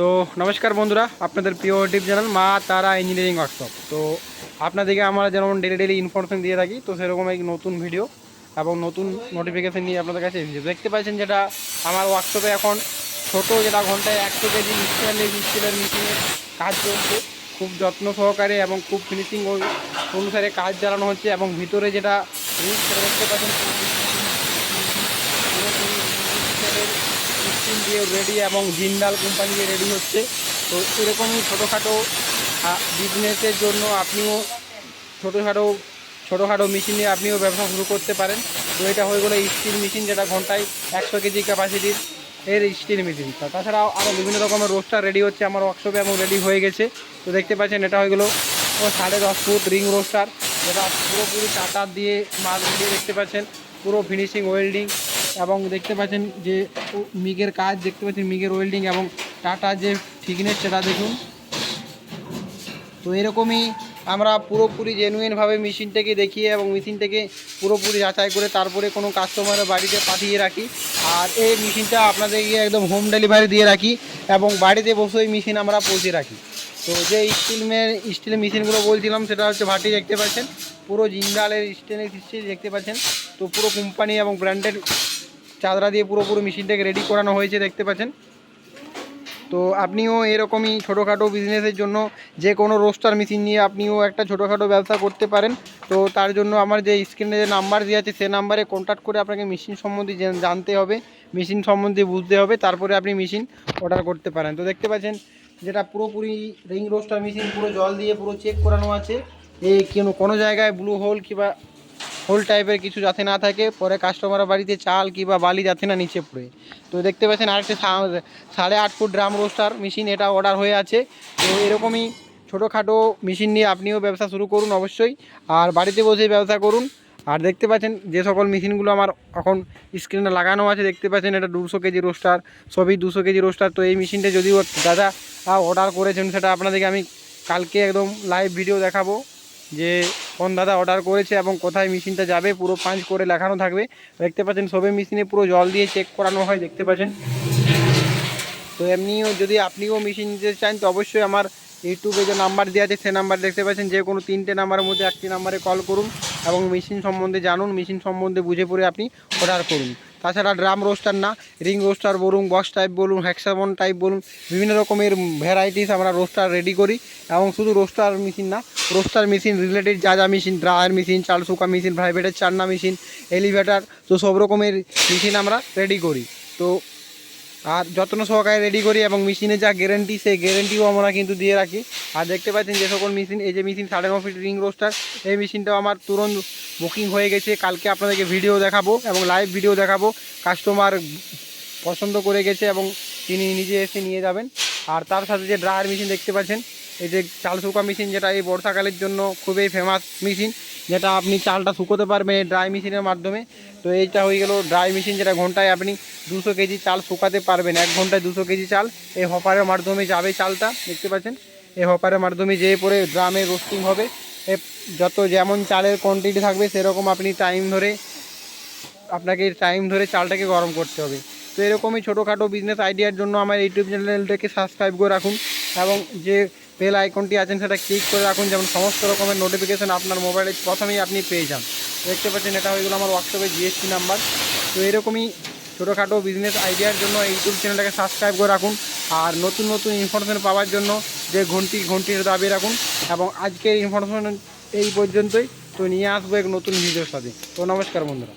তো নমস্কার বন্ধুরা, আপনাদের প্রিয় ইউটিউব চ্যানেল মা তারা ইঞ্জিনিয়ারিং ওয়ার্কশপ তো আপনাদেরকে আমরা যেমন ডেলি ডেলি ইনফরমেশন দিয়ে থাকি, তো সেরকম এক নতুন ভিডিও এবং নতুন নোটিফিকেশন নিয়ে আপনাদের কাছে এসেছে। দেখতে পাচ্ছেন যেটা আমার ওয়ার্কশপে এখন ছোট যেটা ঘন্টায় একশো কেজি স্টিলের স্টিলের মেশিনের কাজ চলছে। খুব যত্ন সহকারে এবং খুব ফিনিশিং অনুসারে কাজ চালানো হচ্ছে এবং ভিতরে যেটা দেখতে পাচ্ছেন। স্টিল দিয়ে রেডি এবং জিন্দাল কোম্পানি দিয়ে রেডি হচ্ছে। তো এরকমই ছোটোখাটো বিজনেসের জন্য আপনিও ছোটোখাটো ছোটোখাটো মেশিন আপনিও ব্যবসা শুরু করতে পারেন। তো এটা হয়ে গেলো স্টিল মেশিন যেটা ঘন্টায় একশো কেজি ক্যাপাসিটির এর স্টিল মেশিন তাছাড়াও আরও বিভিন্ন রকমের রোস্টার রেডি হচ্ছে, আমার ওয়ার্কশপে এবং রেডি হয়ে গেছে। তো দেখতে পাচ্ছেন এটা হয়ে গেলো সাড়ে দশ ফুট রিং রোস্টার যেটা পুরোপুরি টাটা দিয়ে মাল দিয়ে দেখতে পাচ্ছেন, পুরো ফিনিশিং ওয়েল্ডিং এবং দেখতে পাচ্ছেন যে মিগের কাজ, দেখতে পাচ্ছেন মিগের ওয়েল্ডিং এবং টাটা যে থিকনেস সেটা দেখুন। তো এরকমই আমরা পুরোপুরি জেনুইনভাবে মেশিনটাকে দেখিয়ে এবং মেশিনটাকে পুরোপুরি যাচাই করে তারপরে কোনো কাস্টমারের বাড়িতে পাঠিয়ে রাখি। আর এই মেশিনটা আপনাদেরকে একদম হোম ডেলিভারি দিয়ে রাখি এবং বাড়িতে বসেই মেশিন আমরা পৌঁছে রাখি। তো যে স্টিল স্টিলের মেশিনগুলো বলছিলাম সেটা হচ্ছে ভাটি দেখতে পাচ্ছেন। পুরো জিন্দালের স্টেনলেস স্টিল দেখতে পাচ্ছেন। তো পুরো কোম্পানি এবং ব্র্যান্ডেড চাদরা দিয়ে পুরোপুরি মেশিনটাকে রেডি করানো হয়েছে, দেখতে পাচ্ছেন। তো আপনিও এরকমই ছোটোখাটো বিজনেসের জন্য যে কোনো রোস্টার মেশিন নিয়ে আপনিও একটা ছোটোখাটো ব্যবসা করতে পারেন। তো তার জন্য আমার যে স্ক্রিনে যে নাম্বার দেওয়া আছে, সে নাম্বারে কন্ট্যাক্ট করে আপনাকে মেশিন সম্বন্ধে জানতে হবে মেশিন সম্বন্ধে বুঝতে হবে, তারপরে আপনি মেশিন অর্ডার করতে পারেন। তো দেখতে পাচ্ছেন, যেটা পুরোপুরি রিং রোস্টার মেশিন পুরো জল দিয়ে পুরো চেক করানো আছে। এই কোনো কোনো জায়গায় ব্লু হোল কিংবা হোল টাইপের কিছু যাতে না থাকে, পরে কাস্টমার বাড়িতে চাল কিংবা বালি যাতে না নিচে পড়ে। তো দেখতে পাচ্ছেন আরেকটা সাড়ে আট ফুট ড্রাম রোস্টার মেশিন এটা অর্ডার হয়ে আছে। তো এরকমই ছোটোখাটো মেশিন নিয়ে আপনিও ব্যবসা শুরু করুন অবশ্যই, আর বাড়িতে বসে ব্যবসা করুন। আর দেখতে পাচ্ছেন যে সকল মেশিনগুলো আমার এখন স্ক্রিনে লাগানো আছে, দেখতে পাচ্ছেন এটা দুশো কেজি রোস্টার সবই দুশো কেজি রোস্টার তো এই মেশিনটা যদিও দাদা অর্ডার করেছেন সেটা আপনাদেরকে আমি কালকে একদম লাইভ ভিডিও দেখাবো যে কোন দাদা অর্ডার করেছে এবং কোথায় মেশিনটা যাবে, পুরো পাঁচ করে লেখানো থাকবে। দেখতে পাচ্ছেন, সবে মেশিনে পুরো জল দিয়ে চেক করানো হয়, দেখতে পাচ্ছেন। তো এমনিও যদি আপনিও মেশিন নিতে চান, তো অবশ্যই আমার ইউটিউবে যে নাম্বার দেওয়া আছে সে নাম্বার দেখতে পাচ্ছেন। যে কোনো তিনটে নাম্বারের মধ্যে একটি নাম্বারে কল করুন এবং মেশিন সম্বন্ধে জানুন। মেশিন সম্বন্ধে বুঝে পড়ে আপনি অর্ডার করুন। তাছাড়া ড্রাম রোস্টার না, রিং রোস্টার বলুন, বক্স টাইপ বলুন হ্যাক্সাবন টাইপ বলুন, বিভিন্ন রকমের ভ্যারাইটিস আমরা রোস্টার রেডি করি এবং শুধু রোস্টার মেশিন না, রোস্টার মেশিন রিলেটেড যা যা মেশিন ড্রায়ার মেশিন চাল শুকা মেশিন প্রাইভেটের চান্না মেশিন এলিভেটার তো সব রকমের মেশিন আমরা রেডি করি। তো আর যত্ন সহকারে রেডি করি এবং মেশিনে যা গ্যারেন্টি সেই গ্যারেন্টিও আমরা কিন্তু দিয়ে রাখি। আর দেখতে পাচ্ছেন যে সকল মেশিন এই যে মেশিন সাড়ে ন ফিট রিং রোস্টার এই মেশিনটাও আমার তুরন্ত বুকিং হয়ে গেছে। কালকে আপনাদেরকে ভিডিও দেখাবো এবং লাইভ ভিডিও দেখাবো। কাস্টমার পছন্দ করে গেছে এবং তিনি নিজে এসে নিয়ে যাবেন। আর তার সাথে যে ড্রায়ার মেশিন দেখতে পাচ্ছেন, এই যে চাল শুকা মেশিন যেটা এই বর্ষাকালের জন্য খুবই ফেমাস মেশিন যেটা আপনি চালটা শুকোতে পারবেন ড্রাই মেশিনের মাধ্যমে। তো এইটা হয়ে গেল ড্রাই মেশিন যেটা ঘন্টায় আপনি দুশো কেজি চাল শুকাতে পারবেন, এক ঘন্টায় দুশো কেজি চাল। এই হপারের মাধ্যমে যাবে চালটা, দেখতে পাচ্ছেন? এই হপারের মাধ্যমে যেয়ে পরে ড্রামে রোস্টিং হবে। যত যেমন চালের কোয়ান্টিটি থাকবে, সেরকম আপনি টাইম ধরে আপনাকে টাইম ধরে চালটাকে গরম করতে হবে। তো এরকমই ছোটোখাটো বিজনেস আইডিয়ার জন্য আমার ইউটিউব চ্যানেলটাকে সাবস্ক্রাইব করে রাখুন। এবং যে বেল আইকনটি আছেন সেটা ক্লিক করে রাখুন। যেমন সমস্ত রকমের নোটিফিকেশন আপনার মোবাইলে প্রথমেই আপনি পেয়ে যান। দেখতে পাচ্ছেন, এটা হয়ে গেলো আমার হোয়াটসঅ্যাপে জিএসটি নাম্বার তো এরকমই ছোটোখাটো বিজনেস আইডিয়ার জন্য ইউটিউব চ্যানেলটাকে সাবস্ক্রাইব করে রাখুন। আর নতুন নতুন ইনফরমেশন পাওয়ার জন্য যে ঘন্টি, ঘন্টির দাবি রাখুন। এবং আজকের ইনফরমেশন এই পর্যন্তই। তো নিয়ে আসব এক নতুন ভিডিওর সাথে। তো নমস্কার বন্ধুরা।